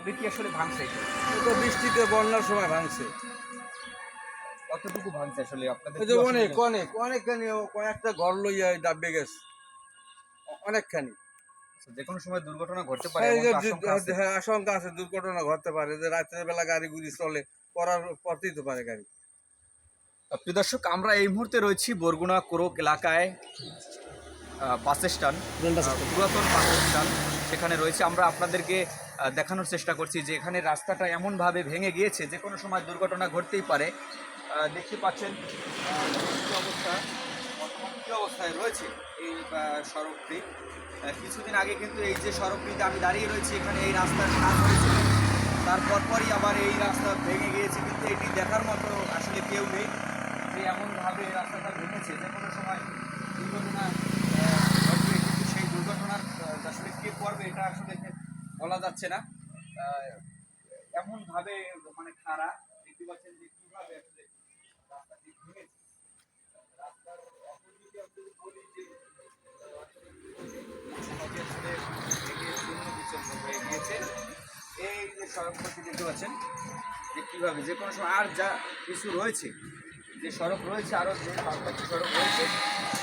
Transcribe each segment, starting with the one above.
কবে আসলে ভাঙছে? তো বৃষ্টিতে বন্যার সময় ভাঙছে। কতটুকু ভাঙছে আসলে? আপনাদের এই কি যে অনেক? অনেক অনেকখানি কয়েকটা ঘর লইয়া ডাববে গেছে। অনেকখানি। আচ্ছা, যে কোনো সময় দুর্ঘটনা ঘটতে পারে। হ্যাঁ, আশঙ্কা আছে দুর্ঘটনা ঘটতে পারে। যে রাতের বেলা গাড়ি গুড়ি চলে পড়ার পড়তেই তো পারে গাড়ি। প্রিয় দর্শক আমরা এই মুহূর্তে রয়েছি বরগুনা কোরক এলাকায়। বাস স্ট্যান্ড পুরাতন বাস স্ট্যান্ড সেখানে রয়েছে। আমরা আপনাদেরকে দেখানোর চেষ্টা করছি যে এখানে রাস্তাটা এমনভাবে ভেঙে গিয়েছে যে কোনো সময় দুর্ঘটনা ঘটতেই পারে। দেখতে পাচ্ছেন অবস্থা কী অবস্থায় রয়েছে এই সড়কটি। কিছুদিন আগে কিন্তু এই যে সড়কটিতে আমি দাঁড়িয়ে রয়েছি এখানে এই রাস্তার কাজ হয়েছিল তারপর পরই আবার এই রাস্তা ভেঙে গিয়েছে কিন্তু এটি দেখার মতো আসলে কেউ নেই যে এমনভাবে এই রাস্তাটা ভেঙেছে যে কোনো সময় দুর্ঘটনা আহ, ঘটবে কিন্তু সেই দুর্ঘটনার আহ, আসলে কে করবে এটা আসলে বলা যাচ্ছে না। এমনভাবে মানে খারাপ দেখতে পাচ্ছেন যে কীভাবে হয়ে গিয়েছে। এই যে দেখতে পাচ্ছেন, যে কীভাবে, যে কোনো সময় আর যা কিছু রয়েছে, যে সড়ক রয়েছে, আরও যে সড়ক রয়েছে,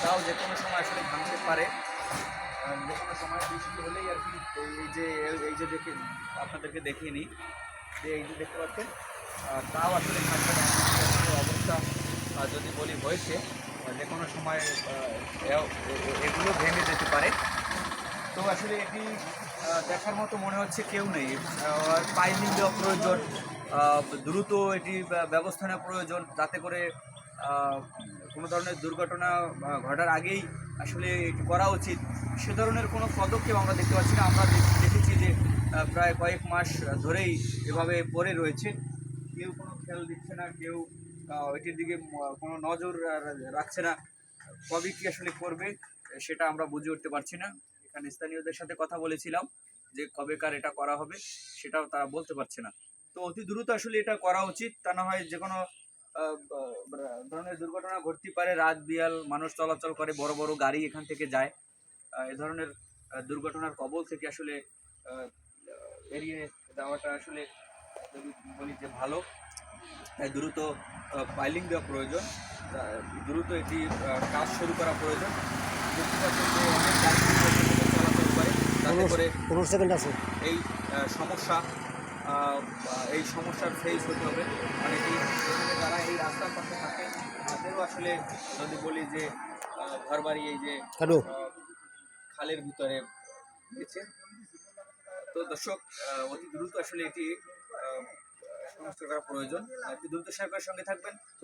তাও যে কোনো সময় আসলে ভাঙতে পারে। যে কোনো সময় বৃষ্টি হলেই আর কি এই যে এই যে দেখে, আপনাদেরকে দেখিয়ে নিই। যে এই যে দেখতে পাচ্ছেন তাও আসলে অবস্থা যদি বলি হয়েছে যে কোনো সময় এগুলো ভেঙে যেতে পারে। তো আসলে এটি দেখার মতো মনে হচ্ছে কেউ নেই। পাইলিং দেওয়া প্রয়োজন দ্রুত এটি ব্য- ব্যবস্থা নেওয়া প্রয়োজন, যাতে করে কোনো ধরনের দুর্ঘটনা ঘটার আগেই আসলে করা উচিত। সে ধরনের কোনো পদক্ষেপ আমরা দেখতে পাচ্ছি না। আমরা দেখেছি যে প্রায় কয়েক মাস ধরেই এভাবে পড়ে রয়েছে। কেউ কোনো খেয়াল দিচ্ছে না, কেউ এটির দিকে কোনো নজর রাখছে না। কবে কি আসলে করবে, সেটা আমরা বুঝে উঠতে পারছি না। এখানে স্থানীয়দের সাথে কথা বলেছিলাম যে, কবেকার এটা করা হবে, সেটাও তারা বলতে পারছে না। তো অতি দ্রুত আসলে এটা করা উচিত। তা না হয় যে কোনো ধরনের দুর্ঘটনা ঘটতে পারে রাত বিয়াল মানুষ চলাচল করে বড় বড় গাড়ি এখান থেকে যায়। এ ধরনের দুর্ঘটনার কবল থেকে আসলে এড়িয়ে যাওয়াটা আসলে যদি বলি যে ভালো তাই দ্রুত পাইলিং দেওয়া প্রয়োজন। দ্রুত এটি কাজ শুরু করা প্রয়োজন। অনেক গাড়ি চলাচল করে যাতে করে এই সমস্যা এই সমস্যার ফেস হতে হবে। অনেকেই যারা এই রাস্তার পাশে থাকে তাদেরও আসলে যদি বলি যে ঘর বাড়ি এই যে খালের ভিতরে গেছে তো দর্শক আহ, অতি দ্রুত আসলে এটি আহ, সমস্ত করা প্রয়োজন। আপনি দ্রুত সরকারের সঙ্গে থাকবেন।